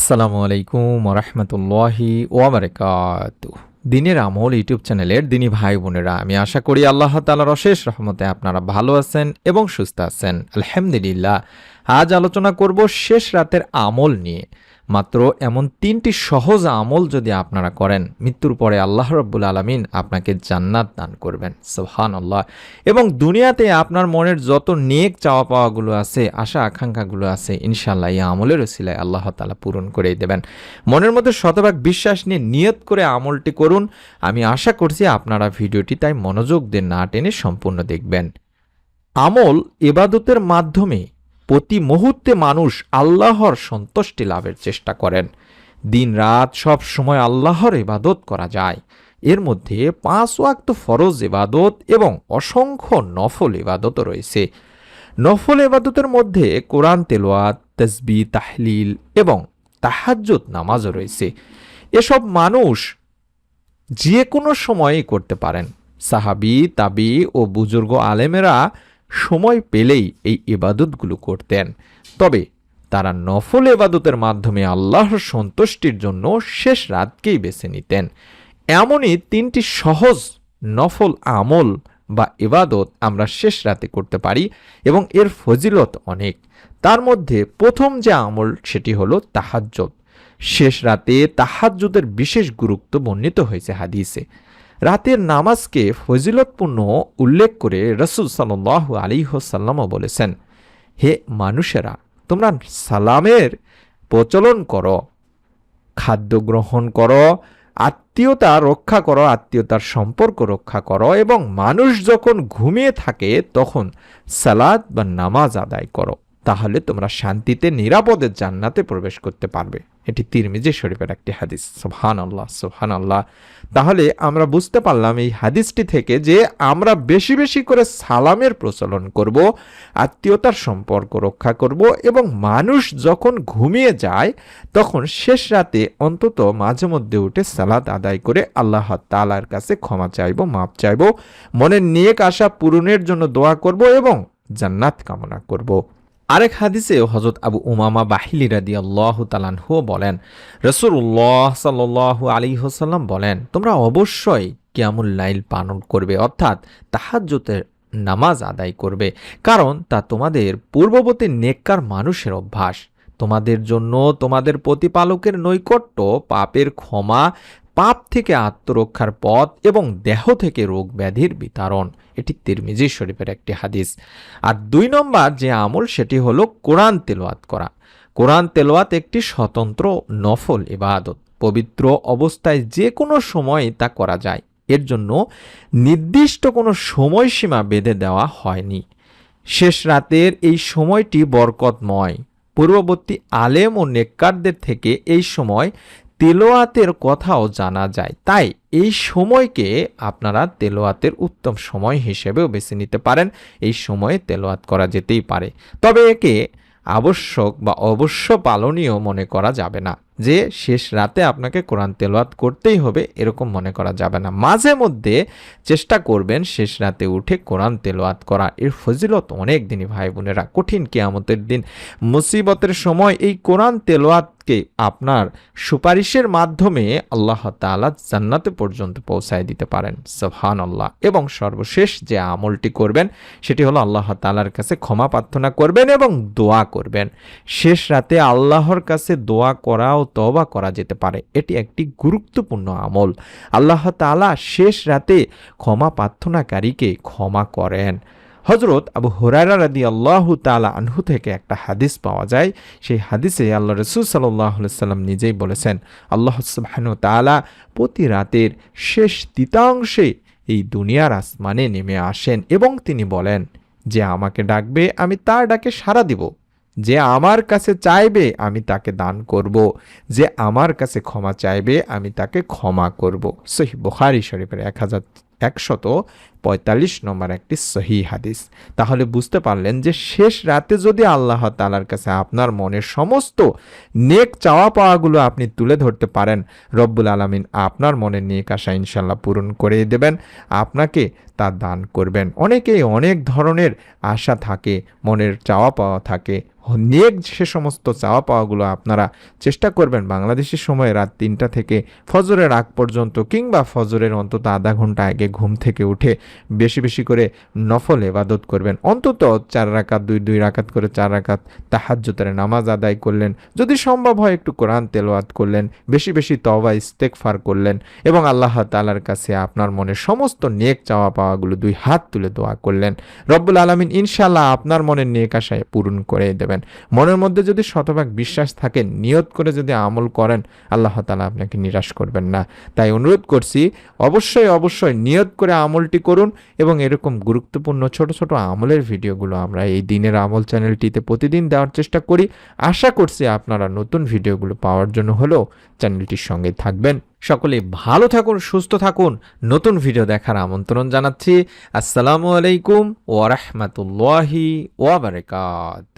আসসালামু আলাইকুম রহমতুল্লাহি ওবরকাত দিনের আমল ইউটিউব চ্যানেলের দিনই ভাই বোনেরা, আমি আশা করি আল্লাহ তালার অশেষ রহমতে আপনারা ভালো আছেন এবং সুস্থ আছেন। আলহামদুলিল্লাহ, আজ আলোচনা করব শেষ রাতের আমল নিয়ে। মাত্র এমন তিনটি সহজ আমল যদি আপনারা করেন, মৃত্যুর পরে আল্লাহ রব্বুল আলমিন আপনাকে জান্নাত দান করবেন। সোহান আল্লাহ এবং দুনিয়াতে আপনার মনের যত নেক চাওয়া পাওয়াগুলো আছে, আশা আকাঙ্ক্ষাগুলো আছে ইনশাল্লাহ এই আমলের ওসিলায় আল্লাহ তালা পূরণ করেই দেবেন। মনের মধ্যে শতভাগ বিশ্বাস নিয়ে নিয়ত করে আমলটি করুন। আমি আশা করছি আপনারা ভিডিওটি তাই মনোযোগ দিয়ে না টেনে সম্পূর্ণ দেখবেন। আমল এবাদতের মাধ্যমে প্রতি মুহূর্তে মানুষ আল্লাহর সন্তুষ্টি লাভের চেষ্টা করেন। দিন রাত সব সময় আল্লাহর ইবাদত করা যায়। এর মধ্যে পাঁচ ওয়াক্ত ফরজ ইবাদত এবং অসংখ্য নফল ইবাদতও রয়েছে। নফল ইবাদতের মধ্যে কোরআন তেলোয়াত তসবি, তাহলিল এবং তাহাজ্জুদ নামাজও রয়েছে। এসব মানুষ যে কোনো সময়েই করতে পারেন। সাহাবি, তাবি ও বুজুর্গ আলেমেরা সময় পেলেই এই ইবাদতগুলো করতেন। তবে তারা নফল এবাদতের মাধ্যমে আল্লাহর সন্তুষ্টির জন্য শেষ রাতকেই বেছে নিতেন। এমনই তিনটি সহজ নফল আমল বা ইবাদত আমরা শেষ রাতে করতে পারি এবং এর ফজিলত অনেক। তার মধ্যে প্রথম যে আমল সেটি হলো তাহাজ্জত শেষ রাতে তাহাজ্জুদের বিশেষ গুরুত্ব বর্ণিত হয়েছে হাদিসে। রাতের নামাজকে ফজিলতপূর্ণ উল্লেখ করে রসুল সাল্লাহ আলী হোসাল্লামও বলেছেন, হে মানুষেরা, তোমরা সালামের প্রচলন করো, খাদ্য গ্রহণ করো, আত্মীয়তা রক্ষা করো, আত্মীয়তার সম্পর্ক রক্ষা করো এবং মানুষ যখন ঘুমিয়ে থাকে তখন সালাদ বা নামাজ আদায় করো। তাহলে তোমরা শান্তিতে, নিরাপদে জান্নাতে প্রবেশ করতে পারবে। এটি তিরমিজি শরীফের একটি হাদিস। সোহান আল্লাহ সোহান আল্লাহ তাহলে আমরা বুঝতে পারলাম এই হাদিসটি থেকে যে আমরা বেশি বেশি করে সালামের প্রচলন করব, আত্মীয়তার সম্পর্ক রক্ষা করব এবং মানুষ যখন ঘুমিয়ে যায়, তখন শেষ রাতে অন্তত মাঝে মধ্যে উঠে সালাদ আদায় করে আল্লাহ তালার কাছে ক্ষমা চাইব মাপ চাইব, মনের নিয়েক আশা পূরণের জন্য দোয়া করব এবং জান্নাত কামনা করব। আরেক হাদিসে হজরত আবু উমামা বাহিলি রাদি আল্লাহ তালানহু বলেন রসুল্লাহ সাল আলী হোসাল্লাম বলেন, তোমরা অবশ্যই কিয়ামুল লাইল পালন করবে, অর্থাৎ তাহাজ্জতের নামাজ আদায় করবে, কারণ তা তোমাদের পূর্ববর্তী নেককার মানুষের অভ্যাস। তোমাদের জন্য তোমাদের প্রতিপালকের নৈকট্য, পাপের ক্ষমা পাপ থেকে আত্মরক্ষার পথ এবং দেহ থেকে রোগ ব্যাধির বিতরণ। এটি তিরমিজি শরীফের একটি হাদিস। আর দুই নম্বর যে আমল, সেটি হলো কোরআন তেলোয়াত করা। কোরআন তেলোয়াত একটি স্বতন্ত্র নফল ইবাদত। পবিত্র অবস্থায় যে কোনো সময় তা করা যায়। এর জন্য নির্দিষ্ট কোনো সময়সীমা বেঁধে দেওয়া হয়নি। শেষ রাতের এই সময়টি বরকতময়। পূর্ববর্তী আলেম ও নেককারদের থেকে এই সময় তেলোয়াতের কথাও জানা যায়। তাই এই সময়কে আপনারা তেলোয়াতের উত্তম সময় হিসেবেও বেছে নিতে পারেন। এই সময়ে তেলোয়াত করা যেতেই পারে। তবে একে আবশ্যক বা অবশ্য পালনীয় মনে করা যাবে না। যে শেষ রাতে আপনাকে কোরআন তেলোয়াত করতেই হবে এরকম মনে করা যাবে না। মাঝে মধ্যে চেষ্টা করবেন শেষ রাতে উঠে কোরআন তেলোয়াত করা। এর ফজিলত অনেক দিনই ভাই বোনেরা। কঠিন কেয়ামতের দিন। মুসিবতের সময় এই কোরআন তেলোয়াতকে আপনার সুপারিশের মাধ্যমে আল্লাহ তালা জান্নাতে পর্যন্ত পৌঁছায় দিতে পারেন। সফান আল্লাহ এবং সর্বশেষ যে আমলটি করবেন, সেটি হলো আল্লাহ তালার কাছে ক্ষমা প্রার্থনা করবেন এবং দোয়া করবেন। শেষ রাতে আল্লাহর কাছে দোয়া করা ও তবা করা যেতে পারে। এটি একটি গুরুত্বপূর্ণ আমল। আল্লাহ তালা শেষ রাতে ক্ষমা প্রার্থনাকারীকে ক্ষমা করেন। হজরত আবু হুরারা রাদি আল্লাহ তালা আনহু থেকে একটা হাদিস পাওয়া যায়। সেই হাদিসে আল্লাহ রসুল সাল্লাহ সাল্লাম নিজেই বলেছেন, আল্লাহ সুবাহানু তালা প্রতি রাতের শেষ তৃতীয়াংশে এই দুনিয়ার আসমানে নেমে আসেন এবং তিনি বলেন, যে আমাকে ডাকবে, আমি তার ডাকে সাড়া দিব। যে আমার কাছে চাইবে, আমি তাকে দান করব। যে আমার কাছে ক্ষমা চাইবে, আমি তাকে ক্ষমা করব। সহি বুখারি শরীফের এক হাজার একশত পঁয়তাল্লিশ নম্বর একটি সহি হাদিস। তাহলে বুঝতে পারলেন যে শেষ রাতে যদি আল্লাহ তালার কাছে আপনার মনের সমস্ত নেক চাওয়া পাওয়াগুলো আপনি তুলে ধরতে পারেন, রব্বুল আলমিন আপনার মনের নেক আশা ইনশাল্লাহ পূরণ করে দেবেন, আপনাকে তা দান করবেন। অনেকেই অনেক ধরনের আশা থাকে, মনের চাওয়া পাওয়া থাকে, নেক সে সমস্ত চাওয়া পাওয়াগুলো আপনারা চেষ্টা করবেন বাংলাদেশের সময় রাত তিনটা থেকে ফজরের আগ পর্যন্ত কিংবা ফজরের অন্তত আধা ঘণ্টা আগে ঘুম থেকে উঠে বেশি বেশি করে নফল এবাদত করবেন। অন্তত চার রাকাত, দুই দুই রাকাত করে চার রাকাত তাহাজ্জতের নামাজ আদায় করলেন। যদি সম্ভব হয় একটু কোরআন তেলোয়াত করলেন, বেশি বেশি তবা ইস্তেকফার করলেন এবং আল্লাহ তালার কাছে আপনার মনে সমস্ত নেক চাওয়া পাওয়াগুলো দুই হাত তুলে দোয়া করলেন। রব্বুল আলমিন ইনশাল্লাহ আপনার মনের নেক আশায় পূরণ করে দেবেন। মনের মধ্যে যদি শতভাগ বিশ্বাস থাকে, নিয়ত করে যদি আমল করেন, আল্লাহ তালা আপনাকে নিরাশ করবেন না। তাই অনুরোধ করছি, অবশ্যই অবশ্যই নিয়ত করে আমলটি করুন এবং এরকম গুরুত্বপূর্ণ ছোট ছোট আমলের ভিডিওগুলো আমরা এই দিনের আমল চ্যানেলটিতে প্রতিদিন দেওয়ার চেষ্টা করি। আশা করছি আপনারা নতুন ভিডিওগুলো পাওয়ার জন্য হলেও চ্যানেলটির সঙ্গে থাকবেন। সকলে ভালো থাকুন, সুস্থ থাকুন। নতুন ভিডিও দেখার আমন্ত্রণ জানাচ্ছি। আসসালামু আলাইকুম ওয়ারহমতুল্লাহি ওয়াবারকাত